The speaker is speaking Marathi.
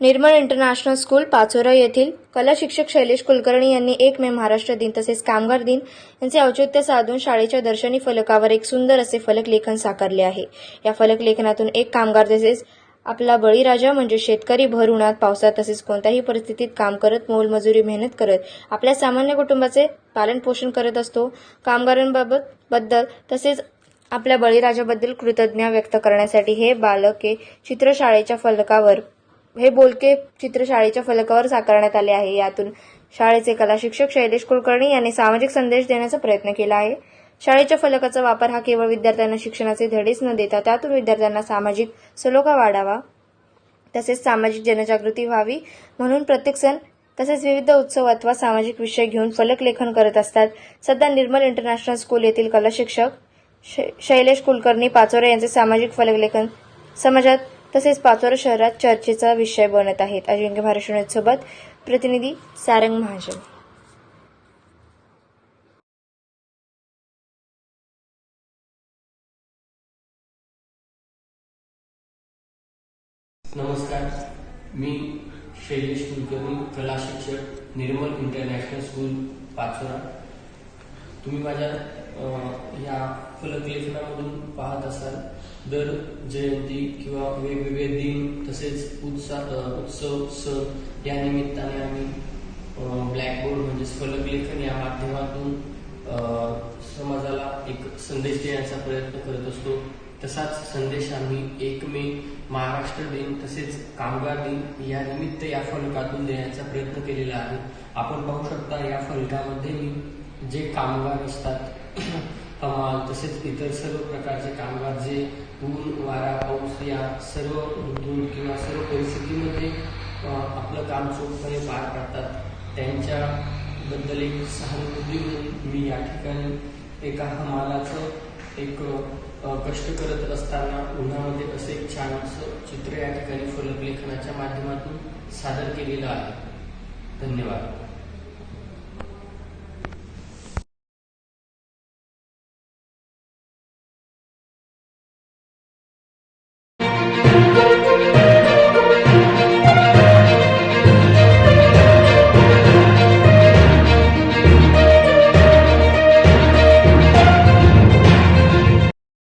निर्मळ इंटरनॅशनल स्कूल पाचोरा येथील कला शिक्षक शैलेश कुलकर्णी यांनी एक मे महाराष्ट्र दिन तसेच कामगार दिन यांचे औचित्य साधून शाळेच्या दर्शनी फलकावर एक सुंदर असे फलक लेखन साकारले आहे. या फलक लेखनातून एक कामगार तसेच आपला बळीराजा म्हणजे शेतकरी भर उन्हात पावसात तसेच कोणत्याही परिस्थितीत काम करत मोलमजुरी मेहनत करत आपल्या सामान्य कुटुंबाचे पालनपोषण करत असतो. कामगारांबाबत बद्दल तसेच आपल्या बळीराजाबद्दल कृतज्ञ व्यक्त करण्यासाठी हे बालके हे चित्रशाळेच्या फलकावर हे बोलके चित्र शाळेच्या फलकावर साकारण्यात आले आहे. यातून शाळेचे कला शिक्षक शैलेश कुलकर्णी यांनी सामाजिक संदेश देण्याचा प्रयत्न केला आहे. शाळेच्या फलकाचा वापर हा केवळ विद्यार्थ्यांना शिक्षणाचे धडेच न देता त्यातून विद्यार्थ्यांना सामाजिक सलोखा वाढावा तसेच सामाजिक जनजागृती व्हावी म्हणून प्रत्येक सण तसेच विविध उत्सव अथवा सामाजिक विषय घेऊन फलक लेखन करत असतात. सध्या निर्मल इंटरनॅशनल स्कूल येथील कला शिक्षक शै- शैलेश कुलकर्णी पाचोरे यांचे सामाजिक फलक लेखन समाजात तसेच पाचोरा शहरात चर्चेचा विषय बनत आहेत. अजिंक्य भारत सोबत प्रतिनिधी सारंग महाजन. नमस्कार. मी शैलेश कुलकर्णी कला शिक्षक निर्मल इंटरनॅशनल स्कूल पाचोरा. तुम्ही माझ्या अ, या फलकलेखनामधून पाहत असाल. दर जयंती किंवा वेगवेगळे दिन तसेच उत्साह उत्सव सण या निमित्ताने आम्ही ब्लॅकबोर्ड म्हणजेच फलकलेखन या माध्यमातून समाजाला एक संदेश देण्याचा प्रयत्न करत असतो. तसाच संदेश आम्ही एक मे महाराष्ट्र दिन तसेच कामगार दिन या निमित्त या फलकातून देण्याचा प्रयत्न केलेला आहे. आपण पाहू शकता या फलकामध्ये मी जे कामगार असतात तसेच इतर सर्व प्रकारचे कामगार जे ऊन वारा पाऊस या सर्व ऋतू किंवा सर्व परिस्थितीमध्ये आपलं काम चोखपणे पार पाडतात. त्यांच्याबद्दल एक सहानुभूती म्हणून मी या ठिकाणी एका हमालाचं एक कष्ट करत असताना उन्हामध्ये असं एक छान असं चित्र या ठिकाणी फलकलेखनाच्या माध्यमातून सादर केलेलं आहे. धन्यवाद.